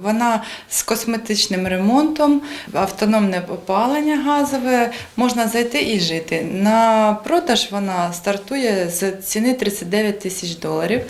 Вона з косметичним ремонтом, автономне опалення газове, можна зайти і жити. На продаж вона стартує з ціни 39 тисяч доларів.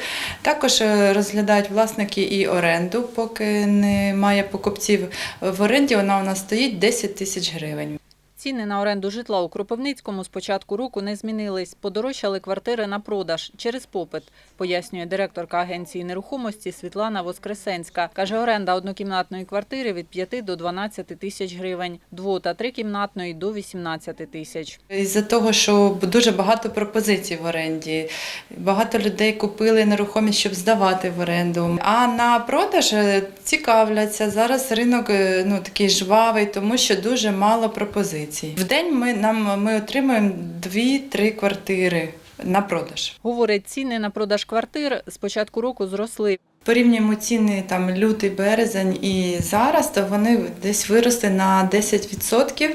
Також е, розглядають власники і оренду, поки немає покупців. В оренді вона у нас стоїть 10 тисяч гривень. Ціни на оренду житла у Кропивницькому з початку року не змінились. Подорожчали квартири на продаж через попит, пояснює директорка агенції нерухомості Світлана Воскресенська. Каже, оренда однокімнатної квартири від 5 до 12 тисяч гривень, дво- та трикімнатної до 18 тисяч. Із-за того, що дуже багато пропозицій в оренді, багато людей купили нерухомість, щоб здавати в оренду. А на продаж е, цікавляться. Зараз ринок е, ну, такий жвавий, тому що дуже мало пропозицій. В день ми, нам, ми отримуємо 2-3 квартири на продаж. Говорить, ціни на продаж квартир з початку року зросли. Порівнюємо ціни там лютий, березень і зараз, то вони десь виросли на 10%.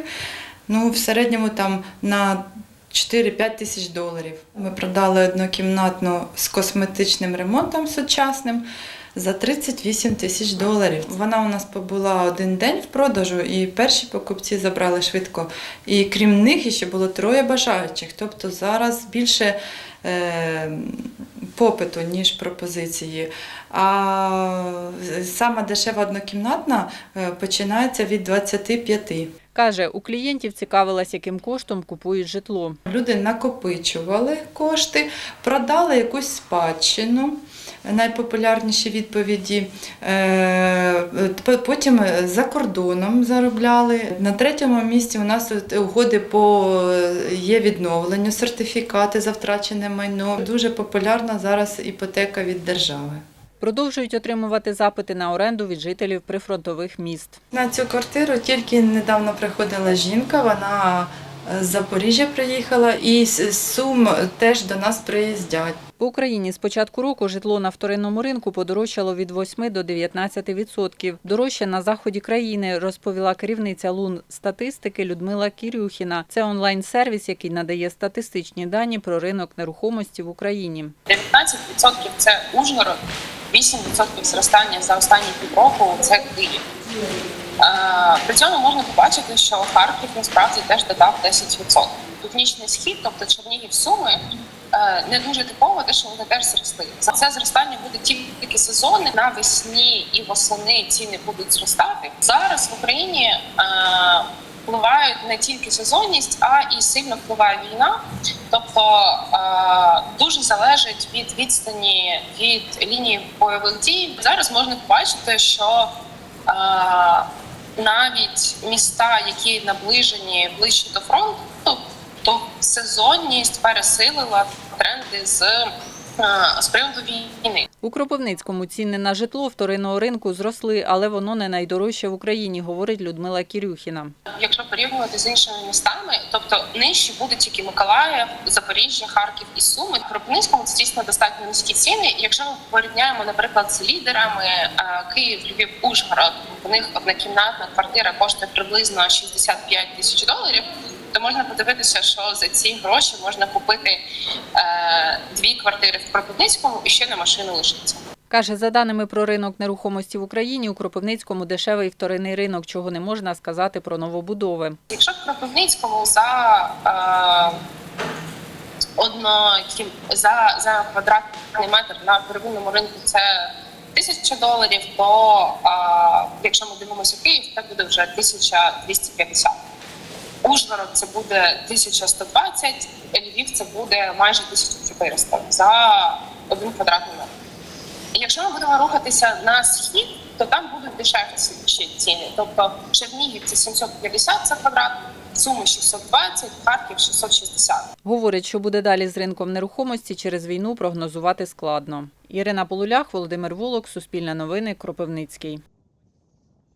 Ну, в середньому там на 4-5 тисяч доларів. Ми продали однокімнатну з косметичним ремонтом сучасним за 38 тисяч доларів. Вона у нас побула один день в продажу, і перші покупці забрали швидко. І крім них ще було троє бажаючих. Тобто зараз більше е, попиту, ніж пропозиції. А сама дешева однокімнатна е, починається від 25. Каже, у клієнтів цікавилась, яким коштом купують житло. Люди накопичували кошти, продали якусь спадщину. Найпопулярніші відповіді. Е, Потім за кордоном заробляли. На третьому місці у нас угоди по є відновленню, сертифікати за втрачене майно. Дуже популярна зараз іпотека від держави. Продовжують отримувати запити на оренду від жителів прифронтових міст. На цю квартиру тільки недавно приходила жінка, вона е, з Запоріжжя приїхала, і з Сум теж до нас приїздять. По Україні з початку року житло на вторинному ринку подорожчало від 8 до 19 відсотків. Дорожче на заході країни, розповіла керівниця Лун статистики Людмила Кірюхіна. Це онлайн-сервіс, який надає статистичні дані про ринок нерухомості в Україні. 19% це Ужгород, 8% зростання за останні півроку це Київ. Е, При цьому можна побачити, що Харків насправді теж додав 10%. Північний схід, тобто Чернігів Суми, е, не дуже типово, те, що вони теж зросли. За це зростання буде тільки сезонне. Навесні і восени ціни будуть зростати. Зараз в Україні е, впливають не тільки сезонність, а і сильно впливає війна. Тобто е, дуже залежить від відстані від лінії бойових дій. Зараз можна побачити, що е, навіть міста, які наближені ближче до фронту, то сезонність пересилила тренди з, з приводу війни. У Кропивницькому ціни на житло вторинного ринку зросли, але воно не найдорожче в Україні, говорить Людмила Кірюхіна. Якщо порівнювати з іншими містами, тобто нижчі будуть тільки Миколаїв, Запоріжжя, Харків і Суми. В Кропивницькому це дійсно достатньо низькі ціни. Якщо ми порівняємо, наприклад, з лідерами е, Київ, Львів, Ужгород, у них однокімнатна квартира коштує приблизно 65 тисяч доларів. То можна подивитися, що за ці гроші можна купити е, дві квартири в Кропивницькому і ще на машину лишиться. Каже, за даними про ринок нерухомості в Україні, у Кропивницькому дешевий вторинний ринок, чого не можна сказати про новобудови. Якщо в Кропивницькому за е, одно за, за квадратний метр на первинному ринку це тисяча доларів, то е, якщо ми дивимося Київ, це буде вже 1250. Ужгород це буде 1120, Львів це буде майже 1400 за один квадратний метр. І Якщо ми будемо рухатися на схід, то там будуть дешевші ціни. Тобто Чернігів це 750 за квадрат, Суми 620, Харків 660. Говорить, що буде далі з ринком нерухомості через війну прогнозувати складно. Ірина Полулях, Володимир Волок, Суспільне новини, Кропивницький.